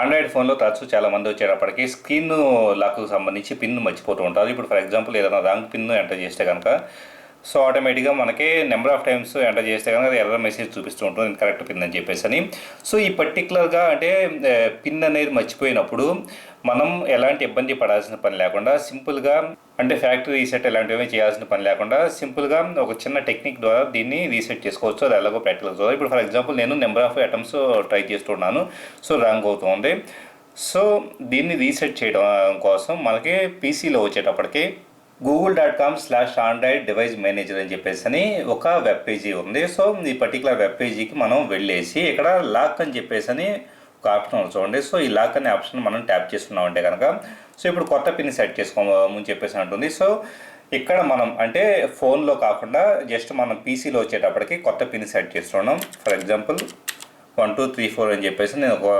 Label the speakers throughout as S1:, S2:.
S1: Android ఫోన్లో తరచు చాలా మంది వచ్చేటప్పటికి స్క్రీన్ లాక్కు సంబంధించి పిన్ మర్చిపోతూ ఉంటారు. ఇప్పుడు ఫర్ ఎగ్జాంపుల్ ఏదైనా రాంగ్ పిన్ ఎంటర్ చేస్తే కనుక సో ఆటోమేటిక్గా మనకి నెంబర్ ఆఫ్ టైమ్స్ ఎంటర్ చేస్తే కనుక అది ఎర్ర మెసేజ్ చూపిస్తూ ఉంటుంది కరెక్ట్ పిన్ అని చెప్పేసి అని సో ఈ పర్టికులర్గా అంటే పిన్ అనేది మర్చిపోయినప్పుడు మనం ఎలాంటి ఇబ్బంది పడాల్సిన పని లేకుండా సింపుల్గా అంటే ఫ్యాక్టరీ రీసెట్ ఇలాంటివి చేయాల్సిన పని లేకుండా సింపుల్గా ఒక చిన్న టెక్నిక్ ద్వారా దీన్ని రీసెట్ చేసుకోవచ్చు. అది ఎలాగో ప్రాక్టికల్ ద్వారా. ఇప్పుడు ఫర్ ఎగ్జాంపుల్ నేను నెంబర్ ఆఫ్ ఐటమ్స్ ట్రై చేస్తున్నాను సో రాంగ్ అవుతుంది. సో దీన్ని రీసెట్ చేయడం కోసం మనకి పీసీలో వచ్చేటప్పటికి Google dot com slash Android device manager అని చెప్పేసి అని ఒక వెబ్ పేజీ ఉంది. సో ఈ పర్టికులర్ వెబ్ పేజీకి మనం వెళ్ళేసి ఇక్కడ లాక్ అని చెప్పేసి అని ఒక ఆప్షన్ చూడండి. సో ఈ లాక్ అనే ఆప్షన్ మనం ట్యాప్ చేస్తున్నామంటే కనుక సో ఇప్పుడు కొత్త పిన్ సెట్ చేసుకోమని చెప్పేసి ఉంటుంది సో ఇక్కడ మనం అంటే ఫోన్లో కాకుండా జస్ట్ మనం పీసీలో వచ్చేటప్పటికి కొత్త పిన్ సెట్ చేస్తున్నాం. For example one two three four అని చెప్పేసి నేను ఒక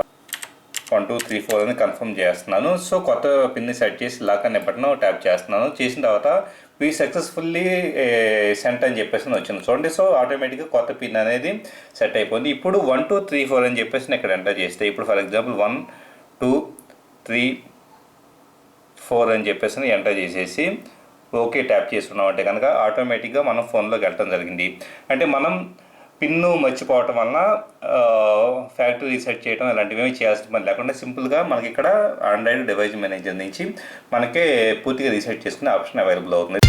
S1: వన్ టూ త్రీ ఫోర్ అని కన్ఫర్మ్ చేస్తున్నాను. సో కొత్త పిన్ని సెట్ చేసి లాక్ అనే బటన్ ట్యాప్ చేస్తున్నాను. చేసిన తర్వాత వీ సక్సెస్ఫుల్లీ సెంట్ అని చెప్పేసి వచ్చింది చూడండి సో ఆటోమేటిక్గా కొత్త పిన్ అనేది సెట్ అయిపోయింది. ఇప్పుడు వన్ టూ త్రీ ఫోర్ అని చెప్పేసి ఇక్కడ ఎంటర్ చేస్తే ఇప్పుడు for example one two three four అని చెప్పేసి ఎంటర్ చేసేసి ఓకే ట్యాప్ చేస్తున్నాం అంటే కనుక ఆటోమేటిక్గా మనం ఫోన్లోకి వెళ్ళటం జరిగింది. అంటే మనం పిన్ను మర్చిపోవటం వలన ఫ్యాక్టరీ రీసెట్ చేయడం ఇలాంటివి ఏమి చేయాల్సిన పని లేకుండా సింపుల్గా మనకి ఇక్కడ ఆండ్రాయిడ్ డివైస్ మేనేజర్ నుంచి మనకే పూర్తిగా రీసెట్ చేసుకునే ఆప్షన్ అవైలబుల్ అవుతుంది.